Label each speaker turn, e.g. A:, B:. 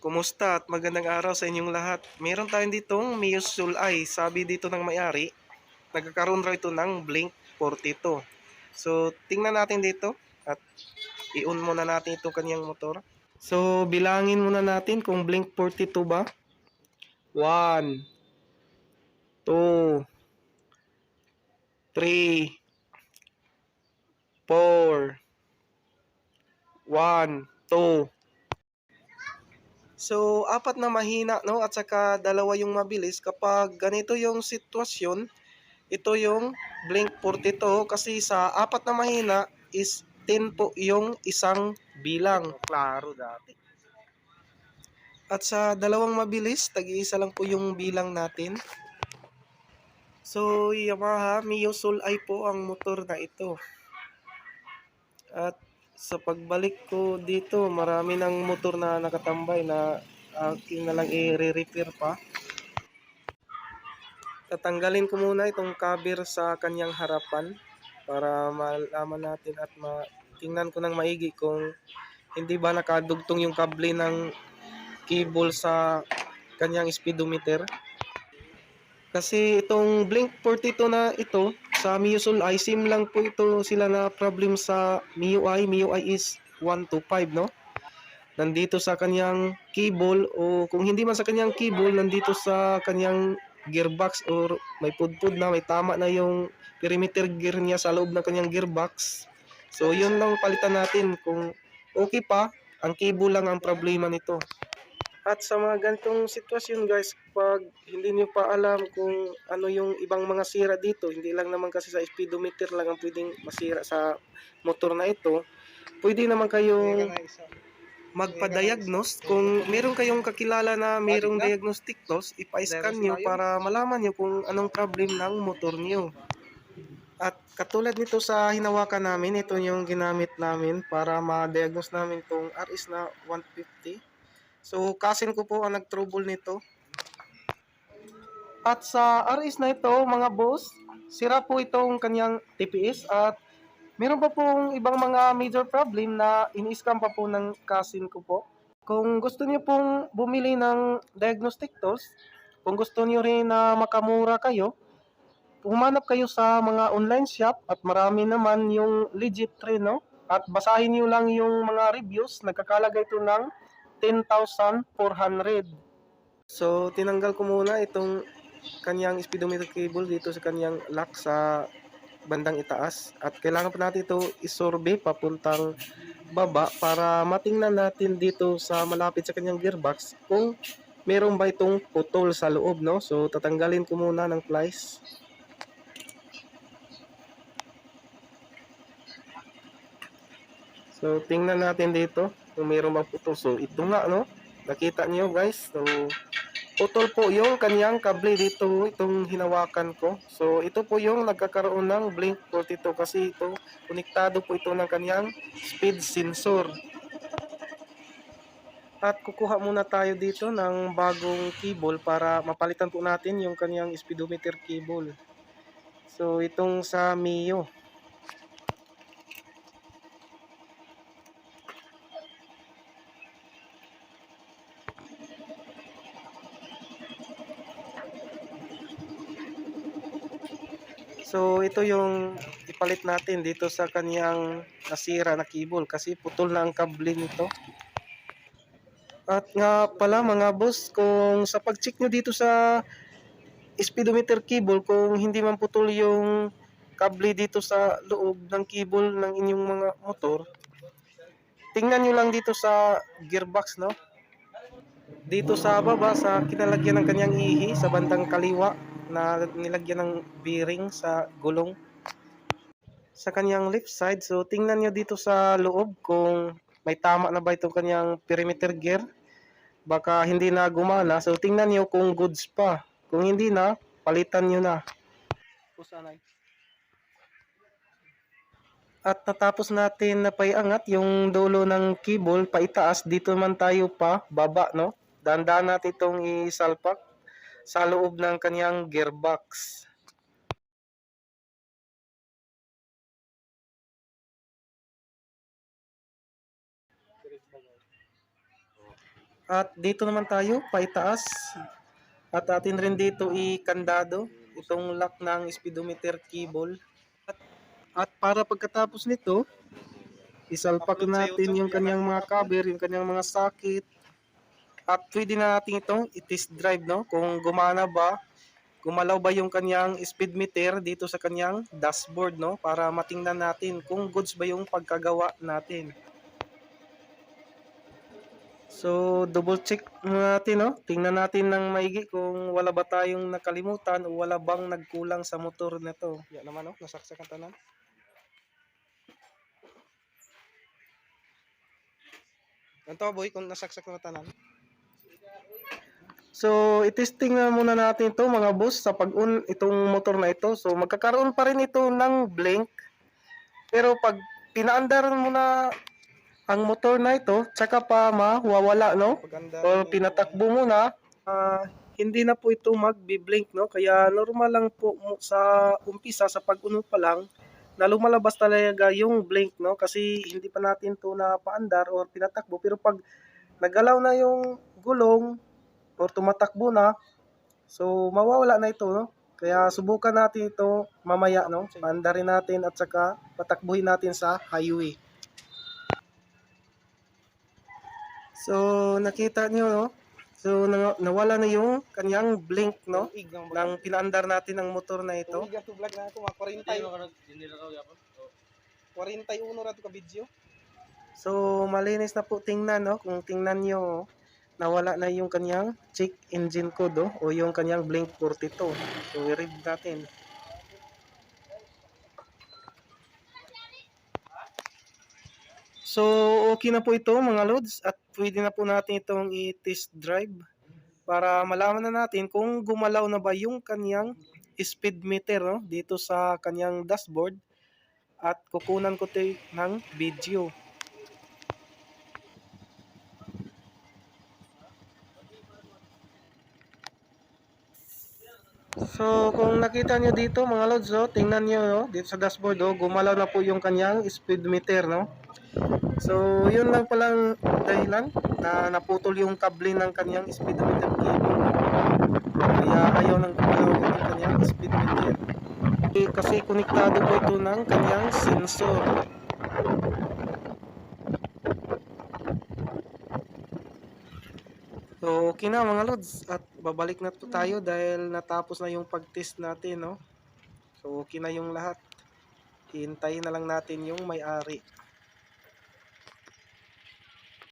A: Kumusta at magandang araw sa inyong lahat. Meron tayong ditong Mio Sulay. Sabi dito ng may-ari, nagkakaroon raw ito ng Blink 42. So, tingnan natin dito at i-on muna natin itong kanyang motor. So, bilangin muna natin kung Blink 42 ba. 1 2 3 4 1 2 So, apat na mahina, no? At saka dalawa yung mabilis. Kapag ganito yung sitwasyon, ito yung Blink 42 kasi sa apat na mahina is 10 po yung isang bilang. Klaro dati. At sa dalawang mabilis, tag-iisa lang po yung bilang natin. So, Yamaha Mio Soul ay po ang motor na ito. At sa pagbalik ko dito, marami ng motor na nakatambay na aking na lang i-repair pa. Tatanggalin ko muna itong cover sa kanyang harapan para malaman natin at tingnan ko ng maigi kung hindi ba nakadugtong yung kable ng cable sa kanyang speedometer. Kasi itong Blink 42 na ito sa MIUI ay sim lang po ito sila na problem sa MIUI. MIUI is 125 no? Nandito sa kanyang cable o kung hindi man sa kanyang cable nandito sa kanyang gearbox or may pudpud na may tama na yung perimeter gear niya sa loob ng kanyang gearbox. So yun lang palitan natin kung okay pa ang cable lang ang problema nito. At sa mga ganitong sitwasyon guys, pag hindi niyo pa alam kung ano yung ibang mga sira dito, hindi lang naman kasi sa speedometer lang ang pwedeng masira sa motor na ito, pwede naman kayong magpa-diagnose. Kung meron kayong kakilala na mayroong diagnostic tools, ipa-scan nyo para malaman nyo kung anong problem ng motor nyo. At katulad nito sa hinawakan namin, ito yung ginamit namin para ma-diagnose namin itong RS na 150. So, kasin ko po ang nag-trouble nito. At sa RS na ito, mga boss, sira po itong kanyang TPS at meron pa pong ibang mga major problem na ini-scam pa po ng kasin ko po. Kung gusto niyo pong bumili ng diagnostic tools, kung gusto niyo rin na makamura kayo, pumanap kayo sa mga online shop at marami naman yung legit rin, no? At basahin niyo lang yung mga reviews, nagkakalaga ito ng 10,400. So, tinanggal ko muna itong kanyang speedometer cable dito sa kanyang lock sa bandang itaas. At kailangan pa natin ito isurvey papuntang baba para matingnan natin dito sa malapit sa kanyang gearbox kung meron ba itong putol sa loob, no? So, tatanggalin ko muna ng plies. So, tingnan natin dito kung mayroon bang putol. So, ito nga, no? Nakita niyo guys. So, putol po yung kanyang kable dito, itong hinawakan ko. So, ito po yung nagkakaroon ng Blink 42 kasi ito, konektado po ito ng kanyang speed sensor. At kukuha muna tayo dito ng bagong cable para mapalitan po natin yung kanyang speedometer cable. So, itong sa Mio. So ito yung ipalit natin dito sa kanyang nasira na cable kasi putol na ang kable nito. At nga pala mga boss, kung sa pag-check nyo dito sa speedometer cable, kung hindi man putol yung kable dito sa loob ng cable ng inyong mga motor, tingnan nyo lang dito sa gearbox, no? Dito sa baba, sa kinalagyan ng kanyang ihi, sa bandang kaliwa, na nilagyan ng bearing sa gulong sa kanyang left side. So, tingnan nyo dito sa loob kung may tama na ba itong kanyang perimeter gear. Baka hindi na gumana. So, tingnan nyo kung goods pa. Kung hindi na, palitan nyo na. At natapos natin na paiangat yung dulo ng cable paitaas. Dito man tayo pa, baba, no? Dandan natin itong isalpak sa loob ng kanyang gearbox. At dito naman tayo, paitaas. At atin rin dito i-kandado itong lock ng speedometer cable. At, at para pagkatapos nito, isalpak natin yung kanyang mga cover, yung kanyang mga socket. At pwede na natin itong i-test drive, no? Kung gumana ba, gumalaw ba yung kanyang speed meter dito sa kanyang dashboard, no? Para matingnan natin kung goods ba yung pagkagawa natin. So, double check natin, no? Tingnan natin ng maigi kung wala ba tayong nakalimutan o wala bang nagkulang sa motor na to. Yan naman, no? Nasaksak ang tanan. Ganito, boy, kung nasaksak na tanan. So, itesting na muna natin ito mga boss sa pag-un itong motor na ito. So, magkakaroon pa rin ito ng blink. Pero pag pinaandar mo na ang motor na ito, tsaka pa mawawala, no? O pinatakbo mo na, ah, hindi na po ito magbi-blink, no? Kaya normal lang po sa umpisa, sa pag-uno pa lang, na lumalabas talaga yung blink, no? Kasi hindi pa natin to na paandar or pinatakbo. Pero pag nagalaw na yung gulong or tumatakbo na, so mawawala na ito, no? Kaya subukan natin ito mamaya, no? Paandarin natin at saka patakbuhin natin sa highway. So, nakita niyo, no? So, na- nawala na yung kanyang blink, no? Nang pinaandar natin ang motor na ito. 41 ra to ka video. So, malinis na po tingnan, no? Kung tingnan nyo, oh, nawala na yung kanyang check engine code, oh, o yung kanyang blink 42. So, i-read natin. So, okay na po ito mga loads at pwede na po natin itong i-test drive para malaman na natin kung gumalaw na ba yung kanyang speed meter no, dito sa kanyang dashboard at kukunan ko ito ng video. So, kung nakita nyo dito mga loads, oh, tingnan nyo no, dito sa dashboard, oh, gumalaw na po yung kanyang speed meter. No? So, yun lang palang dahilan na naputol yung kable ng kanyang speedometer cable. Kaya ayaw nang gumalaw yung kanyang speedometer. Eh, kasi konektado po ito ng kanyang sensor. So, okay na mga lods. At babalik na po tayo dahil natapos na yung pag-test natin, no? So, okay na yung lahat. Hintayin na lang natin yung may-ari.